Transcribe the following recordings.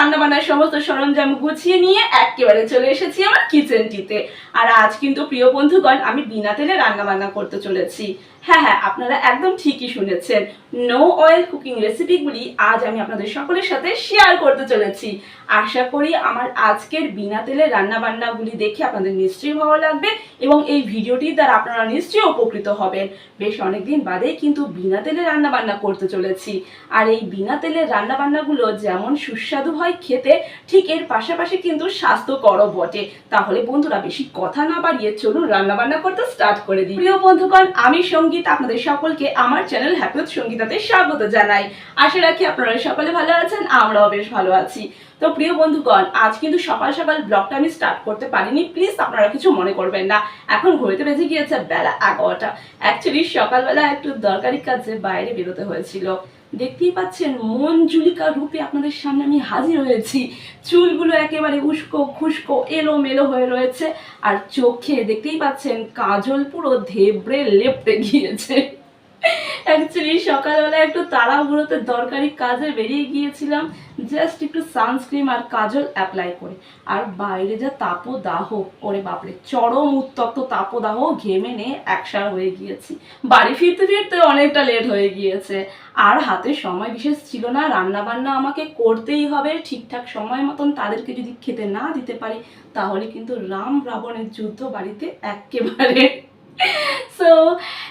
রান্নাবান্নার সমস্ত সরঞ্জাম গুছিয়ে নিয়ে একেবারে চলে এসেছি আমার কিচেনটিতে আর আজ কিন্তু প্রিয় বন্ধুগণ, আমি বিনা তেলে রান্নাবান্না করতে চলেছি। হ্যাঁ হ্যাঁ আপনারা একদম ঠিকই শুনেছেন। নো অয়েল কুকিং রেসিপিগুলি আজ আমি আপনাদের সকলের সাথে শেয়ার করতে চলেছি। আশা করি আমার আজকের বিনা তেলে রান্নাবান্নাগুলি দেখে আপনাদের নিশ্চয়ই ভালো লাগবে এবং এই ভিডিওটির দ্বারা আপনারা নিশ্চয়ই উপকৃত হবেন। বেশ অনেকদিন বাদে কিন্তু বিনা তেলে রান্নাবান্না করতে চলেছি। আর এই বিনা তেলের রান্নাবান্নাগুলো যেমন সুস্বাদু হয় খেতে, ঠিক এর পাশাপাশি কিন্তু স্বাস্থ্যকরও বটে। তাহলে বন্ধুরা, বেশি কথা না বাড়িয়ে চলুন রান্নাবান্না করতে স্টার্ট করে দিই। প্রিয় বন্ধুগণ, আমি সংগীত, আপনাদের সকলকে আমার চ্যানেল হ্যাপিউথ সঙ্গীতাতে স্বাগত জানাই। আশা রাখি আপনারা সকলে ভালো আছেন, আমরাও বেশ ভালো আছি। তো প্রিয় বন্ধুগণ, আজ কিন্তু সকাল সকাল ব্লগটা আমি স্টার্ট করতে পারিনি প্লিজ আপনারা কিছু মনে করবেন না। এখন ঘড়িতে বেজে গিয়েছে বেলা এগারোটা। অ্যাকচুয়ালি সকালবেলা একটু দরকারি কাজে বাইরে বেরোতে হয়েছিল। দেখতেই পাচ্ছেন, মন জুলিকার রূপে আপনাদের সামনে আমি হাজির হয়েছি। চুলগুলো একেবারে উস্কো খুস্কো এলো মেলো হয়ে রয়েছে, আর চোখে দেখতেই পাচ্ছেন, কাজল পুরো ধেবড়ে লেপটে গিয়েছে। অ্যাকচুয়ালি সকালবেলা একটু তাড়াহুড়োতে দরকারি কাজে বেরিয়ে গিয়েছিলাম। জাস্ট একটু সানস্ক্রিন আর কাজল অ্যাপ্লাই করে। আর বাইরে যা তাপদাহ, ওরে বাপরে, চরম উত্তপ্ত তাপদাহ ঘেমে নিয়ে একসার হয়ে গিয়েছি। বাড়ি ফিরতে ফিরতে অনেকটা লেট হয়ে গিয়েছে। আর হাতে সময় বিশেষ ছিল না রান্না বান্না আমাকে করতেই হবে। ঠিকঠাক সময় মতন তাদেরকে যদি খেতে না দিতে পারি, তাহলে কিন্তু রাম রাবণের যুদ্ধ বাড়িতে একেবারে সো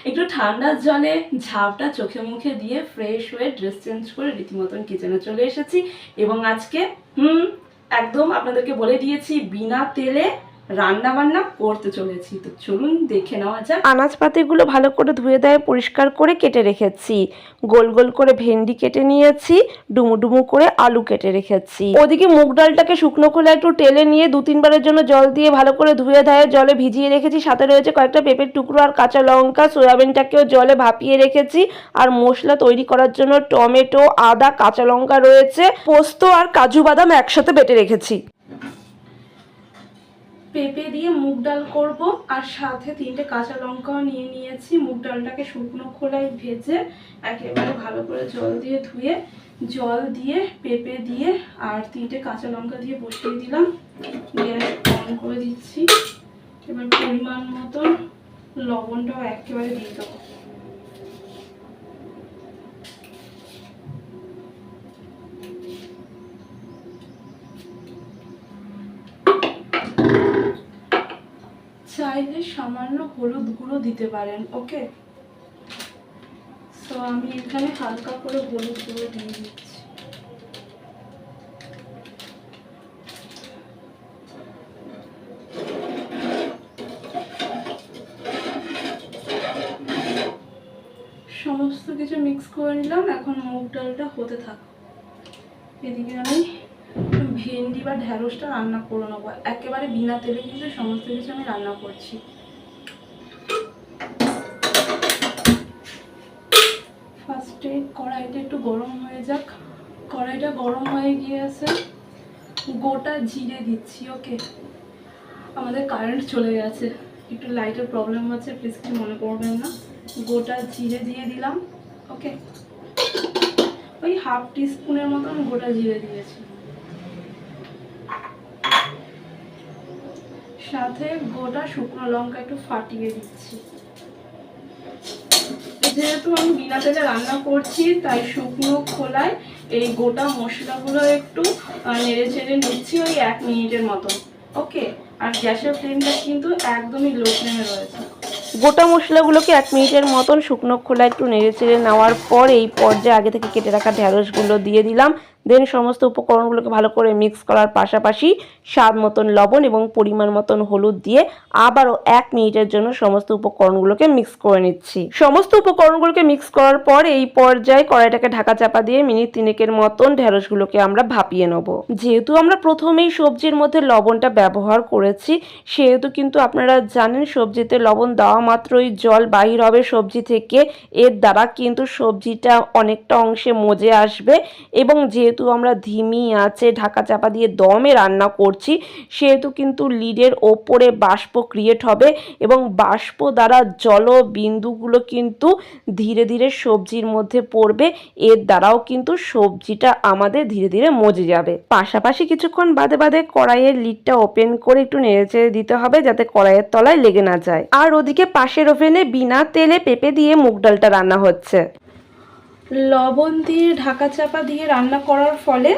একটু ঠান্ডার জলে ঝাপটা চোখে মুখে দিয়ে ফ্রেশ হয়ে ড্রেস চেঞ্জ করে রীতিমতন কিচেনে চলে এসেছি এবং আজকে, হুম, একদম আপনাদেরকে বলে দিয়েছি, বিনা তেলে রান্না বান্না করতে চলেছি। তো চলুন দেখে নেওয়া যাক। আনাজপাতিগুলো ভালো করে ধুয়ে দেয়, পরিষ্কার করে কেটে রেখেছি। গোল গোল করে ভেন্ডি কেটে নিয়েছি, ডুমু ডুমু করে আলু কেটে রেখেছি। ওদিকে মুগ ডালটাকে শুকনো খোলা একটু টেলে নিয়ে দু তিনবারের জন্য জল দিয়ে ভালো করে ধুয়ে ধায়ে জলে ভিজিয়ে রেখেছি। সাথে রয়েছে কয়েকটা পেঁপের টুকরো আর কাঁচা লঙ্কা, সয়াবিনটাকেও জলে ভাপিয়ে রেখেছি। আর মশলা তৈরি করার জন্য টমেটো, আদা, কাঁচা লঙ্কা রয়েছে। পোস্ত আর কাজু বাদাম একসাথে বেটে রেখেছি। পেঁপে দিয়ে মুগ ডাল করব, আর সাথে তিনটে কাঁচা লঙ্কাও নিয়ে নিয়েছি। মুগ ডালটাকে শুকনো খোলায় ভেজে একেবারে ভালো করে জল দিয়ে ধুয়ে, জল দিয়ে, পেঁপে দিয়ে, আর তিনটে কাঁচা লঙ্কা দিয়ে বসিয়ে দিলাম। গ্যাস অন করে দিচ্ছি। এবার পরিমাণ মতন লবণটাও একেবারে দিয়ে দেবো। চাইলে সামান্য হলুদ গুঁড়ো দিতে পারেন, ওকে? তো আমি এখানে হালকা করে হলুদ গুঁড়ো দিয়ে দিচ্ছি। সমস্ত কিছু মিক্স করে নিলাম, এখন মুগ ডালটা হতে থাক। এদিকে আমি ভেন্ডি বা ঢ্যাঁড়সটা রান্না করে নেব। একেবারে বিনা তেলে কিন্তু সমস্ত কিছু আমি রান্না করছি। ফার্স্টে কড়াইটা একটু গরম হয়ে যাক। কড়াইটা গরম হয়ে গিয়েছে। গোটা জিরে দিচ্ছি, ওকে? আমাদের কারেন্ট চলে গেছে। একটু লাইটের প্রবলেম আছে প্লিজ কিছু মনে করবেন না। গোটা জিরে দিয়ে দিলাম, ওকে? ওই হাফ টিস্পুনের মতন গোটা জিরে দিয়েছি। সাথে গোটা শুকনো লঙ্কা একটু ফাটিয়ে দিচ্ছি। যেহেতু আমি বিনা তেলে রান্না করছি, তাই শুকনো খোলায় এই গোটা মশলাগুলো একটু নেড়ে চেড়ে নিচ্ছি ওই এক মিনিটের মতন ওকে? আর গ্যাসের ফ্লেমটা কিন্তু একদমই লো ফ্লেমে রয়েছে। গোটা মশলাগুলোকে এক মিনিটের মতন শুকনো খোলা একটু নেড়ে চেড়ে নেওয়ার পর এই পর্যায়ে আগে থেকে কেটে রাখা ঢ্যাঁড়সগুলো দিয়ে দিলাম। দেন সমস্ত উপকরণগুলোকে ভালো করে মিক্স করার পাশাপাশি স্বাদ মতন লবণ এবং পরিমাণ মতন হলুদ দিয়ে আবারও এক মিনিটের জন্য সমস্ত উপকরণগুলোকে মিক্স করে নিচ্ছি। সমস্ত উপকরণগুলোকে মিক্স করার পর এই পর্যায়ে কড়াইটাকে ঢাকা চাপা দিয়ে মিনিট তিনেকের মতন ঢ্যাঁড়সগুলোকে আমরা ভাপিয়ে নেব। যেহেতু আমরা প্রথমেই সবজির মধ্যে লবণটা ব্যবহার করেছি, সেহেতু কিন্তু আপনারা জানেন সবজিতে লবণ দেওয়া মাত্রই জল বাহির হবে সবজি থেকে। এর দ্বারা কিন্তু সবজিটা অনেকটা অংশে মজে আসবে এবং যেহেতু যেহেতু আমরা ধিমি আছে, ঢাকা চাপা দিয়ে দমে রান্না করছি, সেহেতু কিন্তু লিডের ওপরে বাষ্প ক্রিয়েট হবে এবং বাষ্প দ্বারা জল বিন্দুগুলো কিন্তু ধীরে ধীরে সবজির মধ্যে পড়বে, এর দ্বারাও কিন্তু সবজিটা আমাদের ধীরে ধীরে মজে যাবে। পাশাপাশি কিছুক্ষণ বাদে বাদে কড়াইয়ের লিডটা ওপেন করে একটু নেড়েচেড়ে দিতে হবে যাতে কড়াইয়ের তলায় লেগে না যায়। আর ওদিকে পাশের ওভেনে বিনা তেলে পেঁপে দিয়ে মুগ ডালটা রান্না হচ্ছে। লবণ দিয়ে ঢাকা চাপা দিয়ে রান্না করার ফলে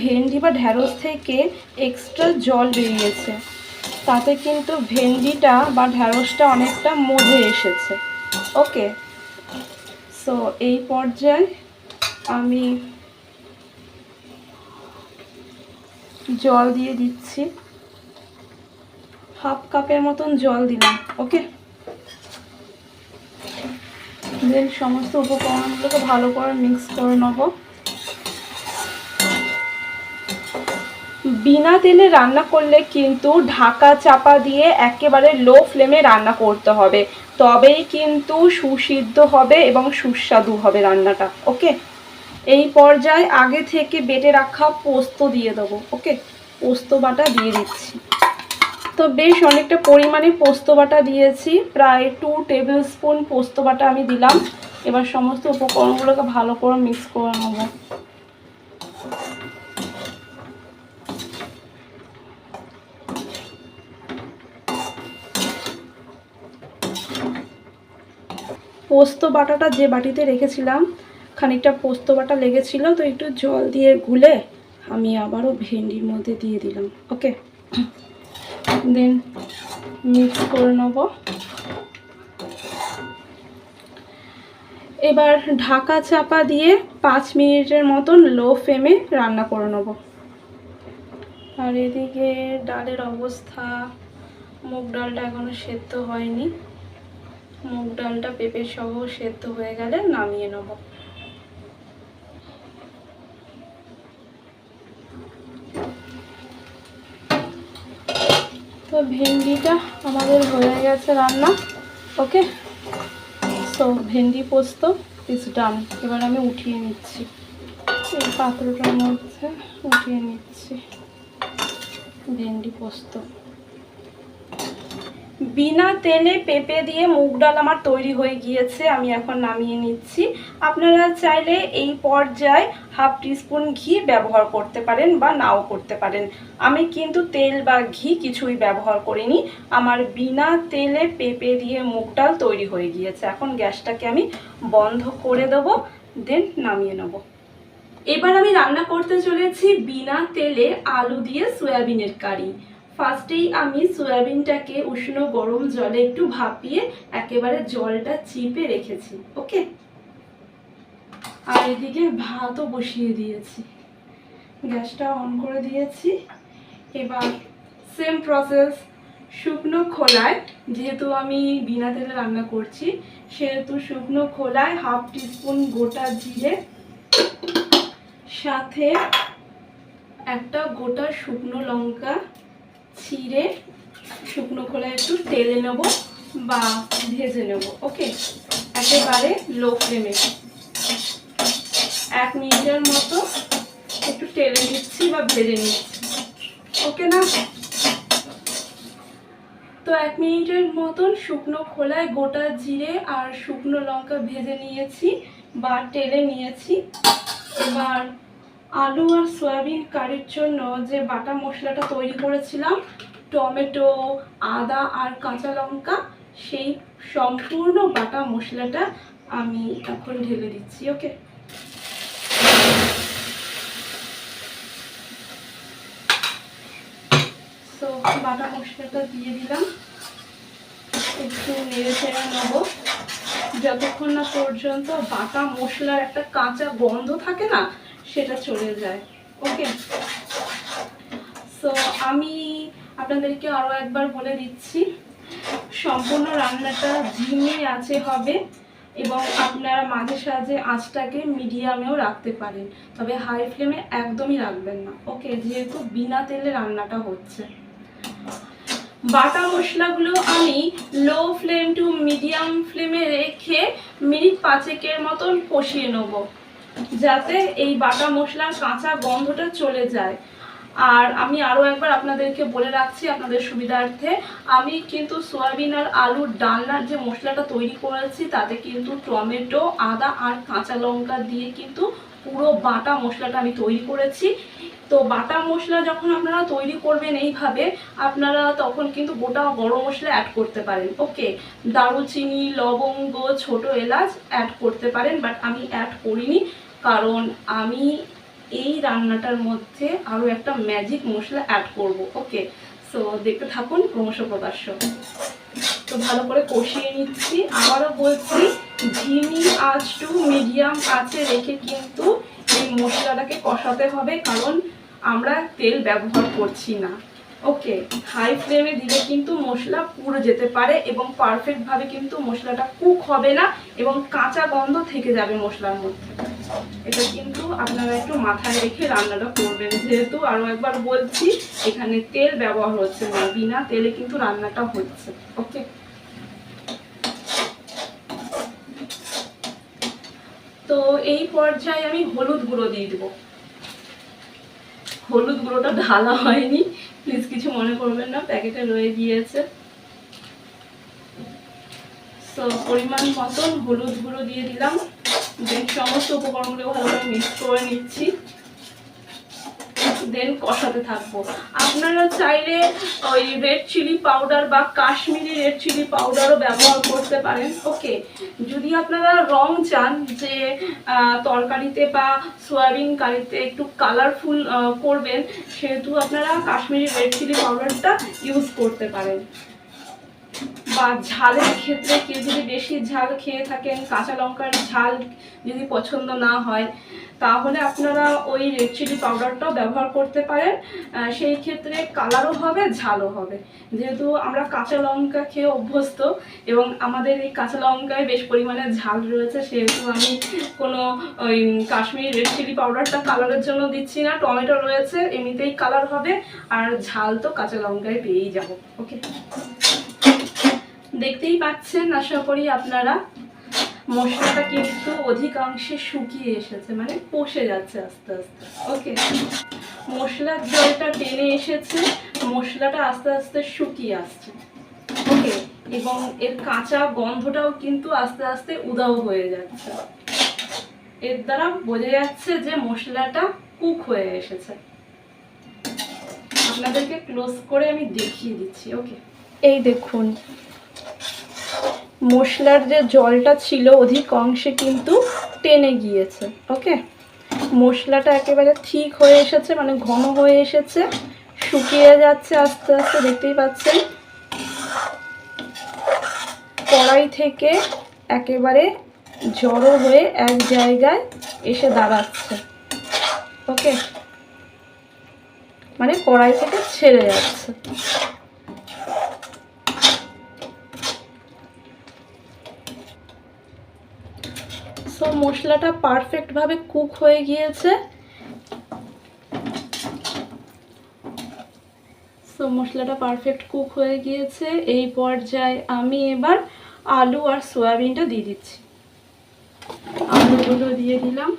ভেন্ডি বা ঢ্যাঁড়স থেকে এক্সট্রা জল বেরিয়েছে। তাতে কিন্তু ভেন্ডিটা বা ঢ্যাঁড়সটা অনেকটা মজে এসেছে। ওকে সো এই পর্যায়ে আমি জল দিয়ে দিচ্ছি। হাফ কাপের মতন জল দিলাম ওকে দেন সমস্ত উপকরণগুলোকে ভালো করে মিক্স করে নেব। বিনা তেলে রান্না করলে কিন্তু ঢাকা চাপা দিয়ে একেবারে লো ফ্লেমে রান্না করতে হবে। তবেই কিন্তু সুসিদ্ধ হবে এবং সুস্বাদু হবে রান্নাটা ওকে এই পর্যায়ে আগে থেকে বেটে রাখা পোস্ত দিয়ে দেবো ওকে পোস্ত বাটা দিয়ে দিচ্ছি। তো বেশ অনেকটা পরিমাণে পোস্ত বাটা দিয়েছি। প্রায় টু টেবিল স্পুন পোস্ত বাটা আমি দিলাম। এবার সমস্ত উপকরণগুলোকে ভালো করে মিক্স করে নেব। পোস্ত বাটাটা যে বাটিতে রেখেছিলাম, খানিকটা পোস্ত বাটা লেগেছিল, তো একটু জল দিয়ে গুলে আমি আবারও ভেন্ডির মধ্যে দিয়ে দিলাম। ওকে দেন মিক্স করে নেব। এবার ঢাকা চাপা দিয়ে পাঁচ মিনিটের মতন লো ফ্লেমে রান্না করে নেব। আর এদিকে ডালের অবস্থা, মুগ ডালটা এখনও সেদ্ধ হয়নি। মুগ ডালটা পেঁপে সহ সেদ্ধ হয়ে গেলে নামিয়ে নেব। ভেন্ডিটা আমাদের হয়ে গেছে রান্না, ওকে? তো ভেন্ডি পোস্ত ইস ডান এবার আমি উঠিয়ে নিচ্ছি। এই পাত্রটার মধ্যে উঠিয়ে নিচ্ছি ভেন্ডি পোস্ত। বিনা তেলে পেঁপে দিয়ে মুগ ডাল আমার তৈরি হয়ে গিয়েছে, আমি এখন নামিয়ে নিচ্ছি। আপনারা চাইলে এই পর্যায়ে হাফ টিস্পুন ঘি ব্যবহার করতে পারেন বা নাও করতে পারেন। আমি কিন্তু তেল বা ঘি কিছুই ব্যবহার করিনি, আমার বিনা তেলে পেঁপে দিয়ে মুগ ডাল তৈরি হয়ে গিয়েছে। এখন গ্যাসটাকে আমি বন্ধ করে দেবো, দেন নামিয়ে নেব। এবার আমি রান্না করতে চলেছি বিনা তেলে আলু দিয়ে সয়াবিনের কারি। ফার্স্টেই আমি সয়াবিনটাকে উষ্ণ গরম জলে একটু ভাপিয়ে একেবারে জলটা চিপে রেখেছি, ওকে? আর এদিকে ভাতও বসিয়ে দিয়েছি। গ্যাসটা অন করে দিয়েছি। এবার সেম প্রসেস শুকনো খোলায়, যেহেতু আমি বিনা তেলে রান্না করছি, সেহেতু শুকনো খোলায় হাফ টিস্পুন গোটা জিরে, সাথে একটা গোটা শুকনো লঙ্কা ছিঁড়ে শুকনো খোলায় একটু তেলে নেব বা ভেজে নেব, ওকে? একেবারে লো ফ্লেমে। এক মিনিটের মতো একটু তেলে নিচ্ছি বা ভেজে নিচ্ছি, ওকে না? তো এক মিনিটের মতন শুকনো খোলায় গোটা জিরে আর শুকনো লঙ্কা ভেজে নিয়েছি বা টেলে নিয়েছি, এবার আলু আর সয়াবিন কারির জন্য যে বাটা মশলাটা তৈরি করেছিলাম, টমেটো, আদা আর কাঁচা লঙ্কা, সেই সম্পূর্ণ বাটা মশলাটা আমি এখন ঢেলে দিচ্ছি, ওকে? তো বাটা মশলাটা দিয়ে দিলাম। একটু নেড়ে চেড়ে নেব। যতক্ষণ না পর্যন্ত বাটা মশলার একটা কাঁচা গন্ধ থাকে না সেটা চলে যায়। ওকে সো আমি আপনাদেরকে আরও একবার বলে দিচ্ছি, সম্পূর্ণ রান্নাটা ঝিমে আছে হবে এবং আপনারা মাঝে সাঝে আঁচটাকে মিডিয়ামেও রাখতে পারেন। তবে হাই ফ্লেমে একদমই রাখবেন না। ওকে যেহেতু বিনা তেলে রান্নাটা হচ্ছে। বাটা মশলাগুলো আমি লো ফ্লেম টু মিডিয়াম ফ্লেমে রেখে মিনিট পাঁচেকের মতন কষিয়ে নেব। যাতে এই বাটা মশলার কাঁচা গন্ধটা চলে যায়। আর আমি আরও একবার আপনাদেরকে বলে রাখছি আপনাদের সুবিধার্থে, আমি কিন্তু সয়াবিন আর আলুর ডালনার যে মশলাটা তৈরি করেছি, তাতে কিন্তু টমেটো, আদা আর কাঁচা লঙ্কা দিয়ে কিন্তু পুরো বাটা মশলাটা আমি তৈরি করেছি। তো বাটা মশলা যখন আপনারা তৈরি করবেন এইভাবে, আপনারা তখন কিন্তু গোটা গরম মশলা অ্যাড করতে পারেন। ওকে দারুচিনি, লবঙ্গ, ছোট এলাচ অ্যাড করতে পারেন বাট আমি অ্যাড করিনি। কারণ আমি এই রান্নাটার মধ্যে আরও একটা ম্যাজিক মশলা অ্যাড করব ওকে সো দেখতে থাকুন ক্রমশ প্রকাশ্য। তো ভালো করে কষিয়ে নিচ্ছি। আবারও বলছি, ঝিমি আঁচ টু মিডিয়াম আঁচে রেখে কিন্তু এই মশলাটাকে কষাতে হবে, কারণ আমরা তেল ব্যবহার করছি না। ওকে হাই ফ্লেমে দিলে কিন্তু মশলা পুড়ে যেতে পারে এবং পারফেক্টভাবে কিন্তু মশলাটা কুক হবে না এবং কাঁচা গন্ধ থেকে যাবে মশলার মধ্যে। এটা কিন্তু আপনারা একটু মাথায় রেখে রান্নাটা করবেন। যেহেতু আরও একবার বলছি, এখানে তেল ব্যবহার হচ্ছে না, বিনা তেলে কিন্তু রান্নাটা হচ্ছে। ওকে তো এই পর্যায়ে আমি হলুদ গুঁড়ো দিয়ে দেবো। হলুদ গুঁড়োটা ঢালা হয়নি। প্লিজ কিছু মনে করবেন না, প্যাকেটে রয়ে গিয়েছে। তো পরিমাণ মতন হলুদ গুঁড়ো দিয়ে দিলাম। দেন সমস্ত উপকরণগুলো ভালোভাবে মিক্স করে নিচ্ছি। দেন, কষাতে থাকব। আপনারা চাইলে ওই রেড চিলি পাউডার বা কাশ্মীরি রেড চিলি পাউডারও ব্যবহার করতে পারেন ওকে যদি আপনারা রং চান যে তরকারিতে বা সোয়াবিন কারিতে একটু কালারফুল করবেন, সেহেতু আপনারা কাশ্মীরি রেড চিলি পাউডারটা ইউজ করতে পারেন। বা ঝালের ক্ষেত্রে কেউ যদি বেশি ঝাল খেয়ে থাকেন, কাঁচা লঙ্কার ঝাল যদি পছন্দ না হয়, তাহলে আপনারা ওই রেড চিলি পাউডারটাও ব্যবহার করতে পারেন। সেই ক্ষেত্রে কালারও হবে, ঝালও হবে। যেহেতু আমরা কাঁচা লঙ্কা খেয়ে অভ্যস্ত এবং আমাদের এই কাঁচা লঙ্কায় বেশ পরিমাণে ঝাল রয়েছে, সেহেতু আমি কোনো ওই কাশ্মীরি রেড চিলি পাউডারটা কালারের জন্য দিচ্ছি না। টমেটো রয়েছে, এমনিতেই কালার হবে। আর ঝাল তো কাঁচা লঙ্কায় পেয়েই যাব। ওকে দেখতেই পাচ্ছেন, আশা করি আপনারা। মশলাটা কিন্তু অধিকাংশে শুকিয়ে এসেছে মানে পষে যাচ্ছে আস্তে আস্তে। ওকে মশলার জলটা টেনে এসেছে, মশলাটা আস্তে আস্তে শুকিয়ে আসছে। ওকে এবং এর কাঁচা গন্ধটাও কিন্তু আস্তে আস্তে উদাও হয়ে যাচ্ছে। এর দ্বারা বোঝা যাচ্ছে যে মশলাটা কুক হয়ে এসেছে। আপনাদেরকে ক্লোজ করে আমি দেখিয়ে দিচ্ছি ওকে এই দেখুন মশলার যে জলটা ছিল অধিক অংশে কিন্তু টেনে গিয়েছে ওকে মশলাটা একেবারে ঠিক হয়ে এসেছে মানে ঘন হয়ে এসেছে, শুকিয়ে যাচ্ছে আস্তে আস্তে, দেখতেই পাচ্ছেন। কড়াই থেকে একেবারে জড়ো হয়ে এক জায়গায় এসে দাঁড়াচ্ছে ওকে মানে কড়াই থেকে ছেড়ে যাচ্ছে সো মশলাটা পারফেক্টভাবে কুক হয়ে গিয়েছে। সো মশলাটা পারফেক্ট কুক হয়ে গিয়েছে। এই পর্যায়ে আমি এবার আলু আর সয়াবিনটা দিয়ে দিচ্ছি। আলুগুলো দিয়ে দিলাম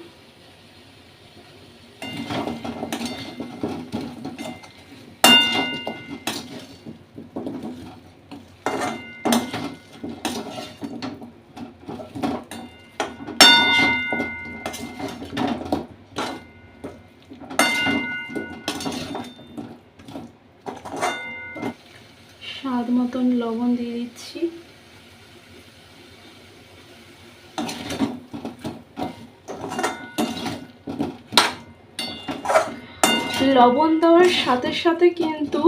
স্বাদ মতন লবণ দিয়ে দিচ্ছি। লবণ দেওয়ার সাথে সাথে কিন্তু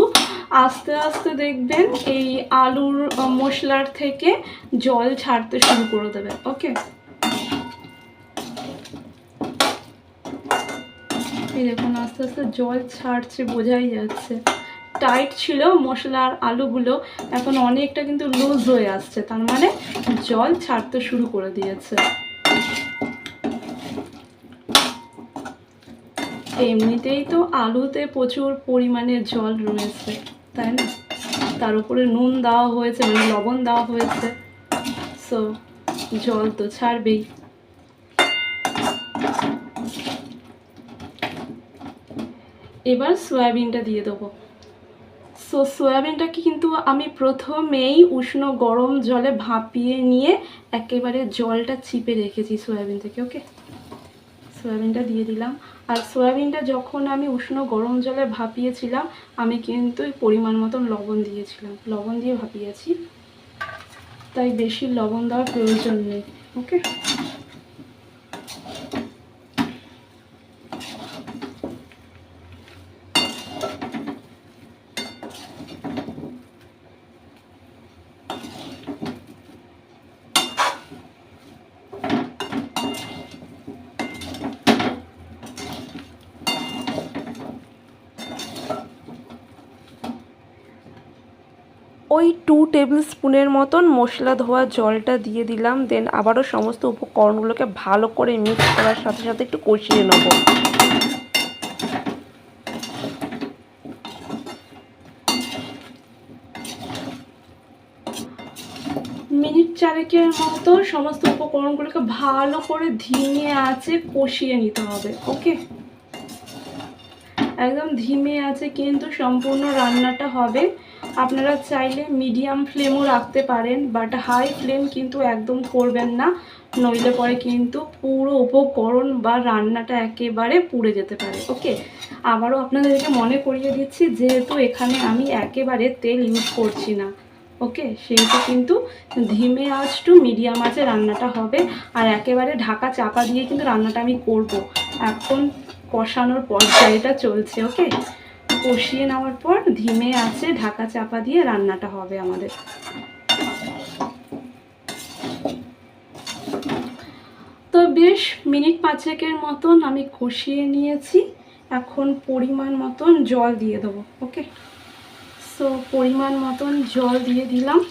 আস্তে আস্তে দেখবেন এই আলুর মশলার থেকে জল ছাড়তে শুরু করে দেবে, ওকে? এই দেখুন, আস্তে আস্তে জল ছাড়ছে, বোঝাই যাচ্ছে। টাইট ছিল, মশলার আলুগুলো এখন অনেকটা কিন্তু লুজ হয়ে আসছে। তার মানে জল ছাড়তে শুরু করে দিয়েছে। এমনিতেই তো আলুতে প্রচুর পরিমাণে জল রয়েছে, তাই না? তার উপরে নুন দেওয়া হয়েছে মানে লবণ দেওয়া হয়েছে। সো জল তো ছাড়বেই। এবার সয়াবিনটা দিয়ে দেবো। সো সয়াবিনটাকে কিন্তু আমি প্রথমেই উষ্ণ গরম জলে ভাপিয়ে নিয়ে একেবারে জলটা চিপে রেখেছি সয়াবিন থেকে ওকে সয়াবিনটা দিয়ে দিলাম। আর সয়াবিনটা যখন আমি উষ্ণ গরম জলে ভাপিয়েছিলাম, আমি কিন্তু পরিমাণ মতন লবণ দিয়েছিলাম। লবণ দিয়ে ভাপিয়েছি। তাই বেশি লবণ দেওয়ার প্রয়োজন নেই ওকে ওই টু টেবিল স্পুনের মতন মশলা ধোয়া জলটা দিয়ে দিলাম দেন আবারও সমস্ত উপকরণগুলোকে ভালো করে মিক্স করার সাথে সাথে একটু কষিয়ে নেব। মিনিট চারেকের মতো সমস্ত উপকরণগুলোকে ভালো করে ধিমে আছে, কষিয়ে নিতে হবে, ওকে? একদম ধিমে আছে কিন্তু সম্পূর্ণ রান্নাটা হবে। আপনারা চাইলে মিডিয়াম ফ্লেমও রাখতে পারেন বাট হাই ফ্লেম কিন্তু একদম করবেন না। নইলে পরে কিন্তু পুরো উপকরণ বা রান্নাটা একেবারে পুড়ে যেতে পারে ওকে আবারও আপনাদেরকে মনে করিয়ে দিচ্ছি, যেহেতু এখানে আমি একেবারে তেল ইউজ করছি না ওকে সেহেতু কিন্তু ধিমে আঁচ টু মিডিয়াম আঁচে রান্নাটা হবে, আর একেবারে ঢাকা চাপা দিয়ে কিন্তু রান্নাটা আমি করব। এখন কষানোর পর্যায়টা চলছে ওকে কষিয়ে নেওয়ার পর ধিমে আছে, ঢাকা চাপা দিয়ে রান্নাটা হবে আমাদের। তো বেশ মিনিট পাঁচেকের মতন আমি কষিয়ে নিয়েছি। এখন পরিমাণ মতন জল দিয়ে দেবো, ওকে? সো পরিমাণ মতন জল দিয়ে দিলাম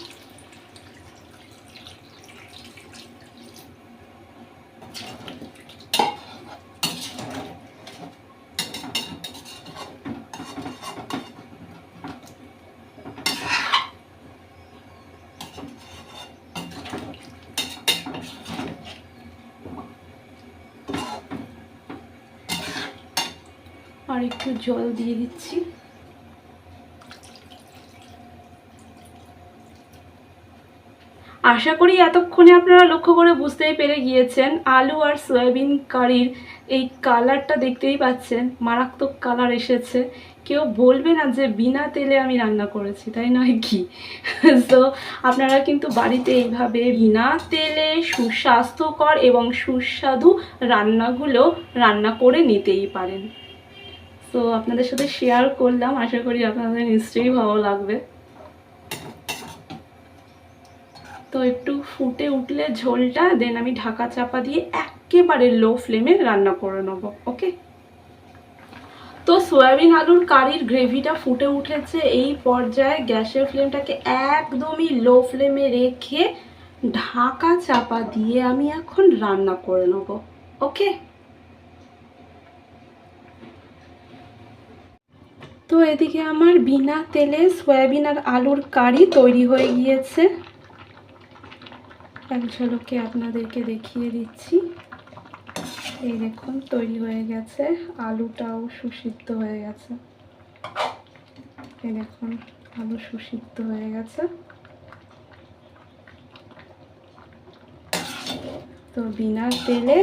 আর একটু জল দিয়ে দিচ্ছি। আশা করি এতক্ষণে আপনারা লক্ষ্য করে বুঝতেই পেরে গিয়েছেন, আলু আর সয়াবিন কারির এই কালারটা দেখতেই পাচ্ছেন, মারাত্মক কালার এসেছে। কেউ বলবে না যে বিনা তেলে আমি রান্না করেছি, তাই নয় কি? তো আপনারা কিন্তু বাড়িতে এইভাবে বিনা তেলে সুস্বাস্থ্যকর এবং সুস্বাদু রান্নাগুলো রান্না করে নিতেই পারেন। তো আপনাদের সাথে শেয়ার করলাম, আশা করি আপনাদের নিশ্চয়ই ভালো লাগবে। তো একটু ফুটে উঠলে ঝোলটা দেন আমি ঢাকা চাপা দিয়ে একেবারে লো ফ্লেমে রান্না করে নেব ওকে তো সয়াবিন আলুর কারির গ্রেভিটা ফুটে উঠেছে এই পর্যায়ে গ্যাসের ফ্লেমটাকে একদমই লো ফ্লেমে রেখে ঢাকা চাপা দিয়ে আমি এখন রান্না করে নেব ওকে তো এদিকে আমার বিনা তেলে সয়াবিন আর আলুর কারি তৈরি হয়ে গিয়েছে। এক ঝলকে আপনাদেরকে দেখিয়ে দিচ্ছি। এই দেখুন, তৈরি হয়ে গেছে। আলুটাও সুসিদ্ধ হয়ে গেছে। দেখুন, আলু সুসিদ্ধ হয়ে গেছে। তো বিনা তেলে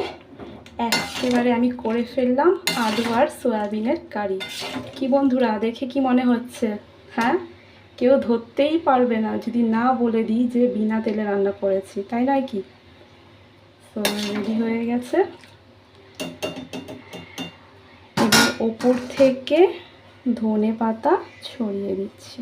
একেবারে আমি করে ফেললাম আলু আর সয়াবিনের কারি। কি বন্ধুরা, দেখে কি মনে হচ্ছে? হ্যাঁ? কেউ ধরতেই পারবে না, যদি না বলে দিই যে বিনা তেলে রান্না করেছি, তাই নয় কি? তো রেডি হয়ে গেছে। এবার ওপর থেকে ধনে পাতা ছড়িয়ে দিচ্ছি।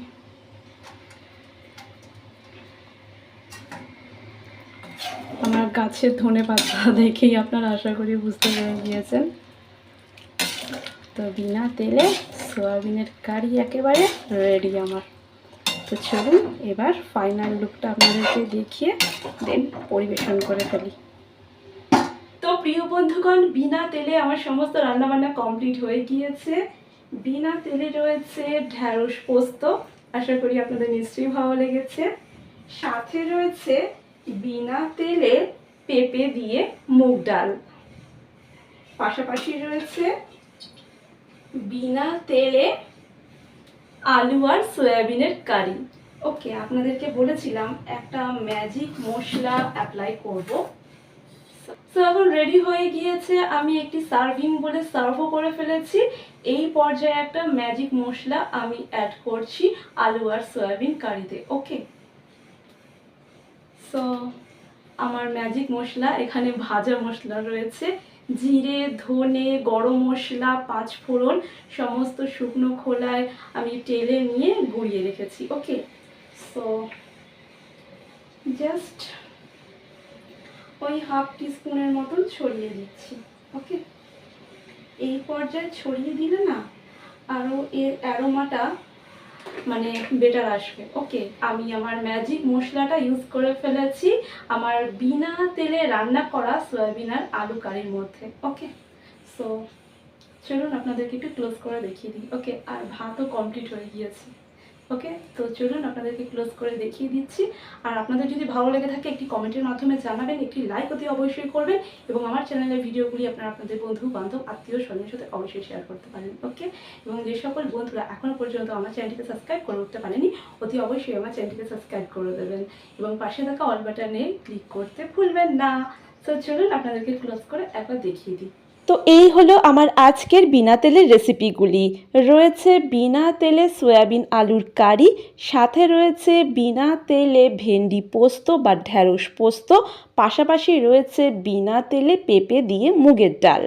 আমার গাছের ধনে পাতা দেখেই আপনারা আশা করি বুঝতে পেরে গিয়েছেন। তো বিনা তেলে সোয়াবিনের কারি একেবারে রেডি আমার। তো চলুন, এবার ফাইনাল লুকটা আপনাদেরকে দেখিয়ে দেন পরিবেশন করে ফেলি। তো প্রিয় বন্ধুগণ, বিনা তেলে আমার সমস্ত রান্নাবান্না কমপ্লিট হয়ে গিয়েছে। বিনা তেলে রয়েছে ঢ্যাঁড়স পোস্ত। আশা করি আপনাদের নিশ্চয়ই ভালো লেগেছে। সাথে রয়েছে বিনা তেলে পেঁপে দিয়ে মুগ ডাল। পাশাপাশি রয়েছে বিনা তেলে আলু আর সয়াবিনের কারি। ওকে, আপনাদেরকে বলেছিলাম একটা ম্যাজিক মশলা অ্যাপ্লাই করব। তো এখন রেডি হয়ে গিয়েছে আমি একটি সার্ভিং বলে সার্ভও করে ফেলেছি। এই পর্যায়ে একটা ম্যাজিক মশলা আমি অ্যাড করছি আলু আর সয়াবিন কারিতে। ওকে সো আমার ম্যাজিক মশলা, এখানে ভাজা মশলা রয়েছে। জিরে, ধনে, গরম মশলা, পাঁচ ফোড়ন, সমস্ত শুকনো খোলায় আমি টেলে নিয়ে গুঁড়িয়ে রেখেছি ওকে সো জাস্ট ওই হাফ টিস্পুনের মতন ছড়িয়ে দিচ্ছি ওকে এই পর্যায়ে ছড়িয়ে দিলে না আরও এর অ্যারোমাটা মানে বেটার আসবে। ওকে আমি আমার ম্যাজিক মশলাটা ইউজ করে ফেলেছি আমার বিনা তেলে রান্না করা সয়াবিন আর আলু কারির মধ্যে। ওকে সো চলুন আপনাদেরকে একটু ক্লোজ করে দেখিয়ে দিই। ওকে আর ভাতও কমপ্লিট হয়ে গিয়েছে। ওকে? তো চলুন আপনাদেরকে ক্লোজ করে দেখিয়ে দিচ্ছি। আর আপনাদের যদি ভালো লেগে থাকে, একটি কমেন্টের মাধ্যমে জানাবেন, একটি লাইক অতি অবশ্যই করবেন এবং আমার চ্যানেলের ভিডিওগুলি আপনারা আপনাদের বন্ধু, বান্ধব, আত্মীয়, স্বজনের সাথে অবশ্যই শেয়ার করতে পারেন, ওকে? এবং যে সকল বন্ধুরা এখনও পর্যন্ত আমার চ্যানেলটিকে সাবস্ক্রাইব করে উঠতে পারেনি, অতি অবশ্যই আমার চ্যানেলটিকে সাবস্ক্রাইব করে দেবেন এবং পাশে থাকা অল বাটনে ক্লিক করতে ভুলবেন না। তো চলুন আপনাদেরকে ক্লোজ করে একবার দেখিয়ে দিই। তো এই হলো আমার আজকের বিনা তেলের রেসিপিগুলি রয়েছে বিনা তেলে সয়াবিন আলুর কারি, সাথে রয়েছে বিনা তেলে ভেন্ডি পোস্ত বা ঢ্যাঁড়স পোস্ত, পাশাপাশি রয়েছে বিনা তেলে পেঁপে দিয়ে মুগের ডাল।